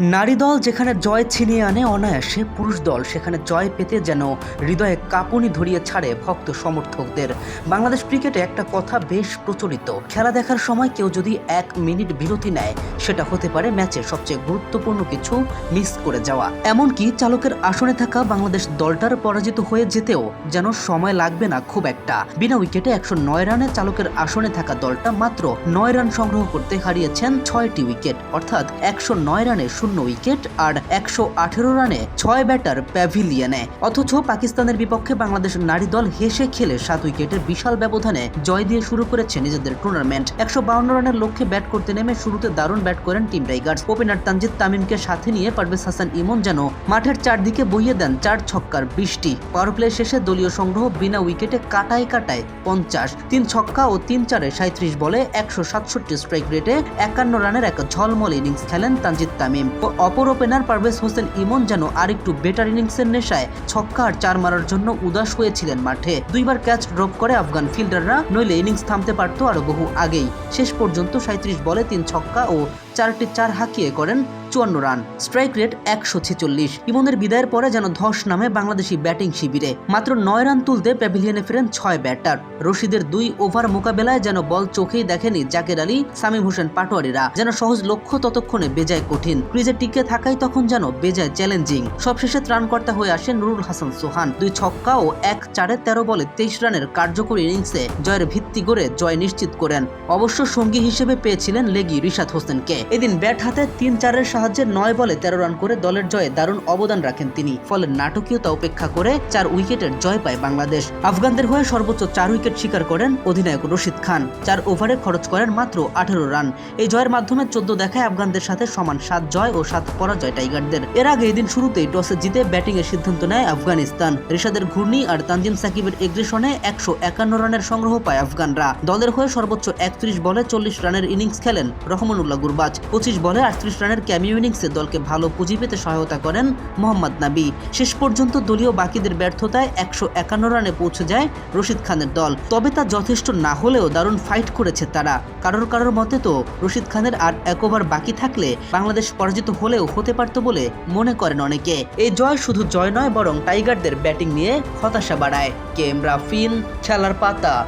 নারী দল যেখানে জয় ছিনিয়ে আনে অনায়াসে, পুরুষ দল সেখানে জয় পেতে যেন হৃদয়ে কাঁপুনি ধরিয়ে ছাড়ে ভক্ত সমর্থকদের। বাংলাদেশ ক্রিকেটে একটা কথা বেশ প্রচলিত, খেলা দেখার সময় কেউ যদি এক মিনিট বিরতি নেয়, সেটা হতে পারে ম্যাচের সবচেয়ে গুরুত্বপূর্ণ কিছু মিস করে যাওয়া। এমনকি চালকের আসনে থাকা বাংলাদেশ দলটার পরাজিত হয়ে যেতেও যেন সময় লাগবে না খুব একটা। বিনা উইকেটে একশো নয় রানে চালকের আসনে থাকা দলটা মাত্র নয় রান সংগ্রহ করতে হারিয়েছেন ছয়টি উইকেট, অর্থাৎ একশো নয় রানে শূন্য উইকেট আর একশো আঠেরো রানে ছয় ব্যাটার প্যাভিলিয়নে। অথচ পাকিস্তানের বিপক্ষে বাংলাদেশ নারী দল হেসে খেলে সাত উইকেটের বিশাল ব্যবধানে জয় দিয়ে শুরু করেছে নিজেদের টুর্নামেন্ট একশো রানের লক্ষ্যে ব্যাট করতে নেমে শুরুতে দারুণ ব্যাট করেন টিম টাইগার্স ওপেনার তানজিদ তামিমকে সাথে নিয়ে পারভেজ হাসান ইমন যেন মাঠের চারদিকে বইয়ে দেন চার ছক্কার বৃষ্টি পাওয়ার প্লে শেষে দলীয় সংগ্রহ বিনা উইকেটে কাটায় কাটায় পঞ্চাশ। তিন ছক্কা ও তিন চারে সাঁত্রিশ বলে একশো সাতষট্টি স্ট্রাইক রেটে একান্ন রানের এক ঝলমল ইনিংস খেলেন তানজিদ তামিম। অপর ওপেনার পারভেজ হোসেন ইমন যেন আরেকটু বেটার ইনিংসের নেশায় ছক্কা আর চার মারার জন্য উদাস হয়েছিলেন মাঠে। দুইবার ক্যাচ ড্রপ করে আফগান ফিল্ডাররা নইলে ইনিংস থামতে পারত আরও বহু আগেই। শেষ পর্যন্ত সাঁত্রিশ বলে তিন ছক্কা ও চারটি চার হাঁকিয়ে করেন চুয়ান্ন রান। স্ট্রাইক রেট একশো ছেচল্লিশ। ইমনের বিদায়ের পরে যেন ধস নামে বাংলাদেশি ব্যাটিং শিবিরে। মাত্র নয় রান তুলতে প্যাভিলিয়নে ফেরেন ছয় ব্যাটার। রশিদের দুই ওভার মোকাবেলায় যেন বল চোখেই দেখেনি জাকের আলী, সামিম হোসেন পাটোয়ারিরা। যেন সহজ লক্ষ্য ততক্ষণে বেজায় কঠিন। ক্রিজে টিকে থাকাই তখন যেন বেজায় চ্যালেঞ্জিং। সবশেষে ত্রাণকর্তা হয়ে আসেন নুরুল হাসান সোহান। দুই ছক্কা ও এক চারে তেরো বলে তেইশ রানের কার্যকরী ইনিংসে জয়ের ভিত্তি গড়ে জয় নিশ্চিত করেন। অবশ্য সঙ্গী হিসেবে পেয়েছিলেন লেগি রিশাদ হোসেনকে। এদিন ব্যাট হাতে তিন চারের সাহায্যে নয় বলে তেরো রান করে দলের জয়ে দারুণ অবদান রাখেন তিনি। ফলে নাটকীয়তা উপেক্ষা করে চার উইকেটের জয় পায় বাংলাদেশ। আফগানদের হয়ে সর্বোচ্চ চার উইকেট শিকার করেন অধিনায়ক রশিদ খান। চার ওভারে খরচ করেন মাত্র আঠেরো রান। এই জয়ের মাধ্যমে চোদ্দ দেখায় আফগানদের সাথে সমান সাত জয় ও সাত পরাজয় টাইগারদের। এর আগে এদিন শুরুতেই টসে জিতে ব্যাটিং এর সিদ্ধান্ত নেয় আফগানিস্তান। রিশাদের ঘূর্ণি আর তানজিম সাকিবের এগ্রেশনে একশো একান্ন রানের সংগ্রহ পায় আফগানরা। দলের হয়ে সর্বোচ্চ একত্রিশ বলে চল্লিশ রানের ইনিংস খেলেন রহমানুল্লাহ গুরবাজ। পঁচিশ বলে আটত্রিশ রানের ক্যামিও ইনিংসে দলকে ভালো পুঁজি পেতে সহায়তা করেন মোহাম্মদ নাবি। শেষ পর্যন্ত দলীয় বাকিদের ব্যর্থতায় একশো একান্ন রানে পৌঁছে যায় রশিদ খানের দল। তবে তা যথেষ্ট না হলেও দারুণ ফাইট করেছে তারা। কারোর কারোর মতে তো রশিদ খানের আর এক ওভার বাকি থাকলে বাংলাদেশ পরাজিত হলেও হতে পারত বলে মনে করেন অনেকে। এই জয় শুধু জয় নয়, বরং টাইগারদের ব্যাটিং নিয়ে হতাশা বাড়ায়। কে এম রাফিন, খেলার পাতা।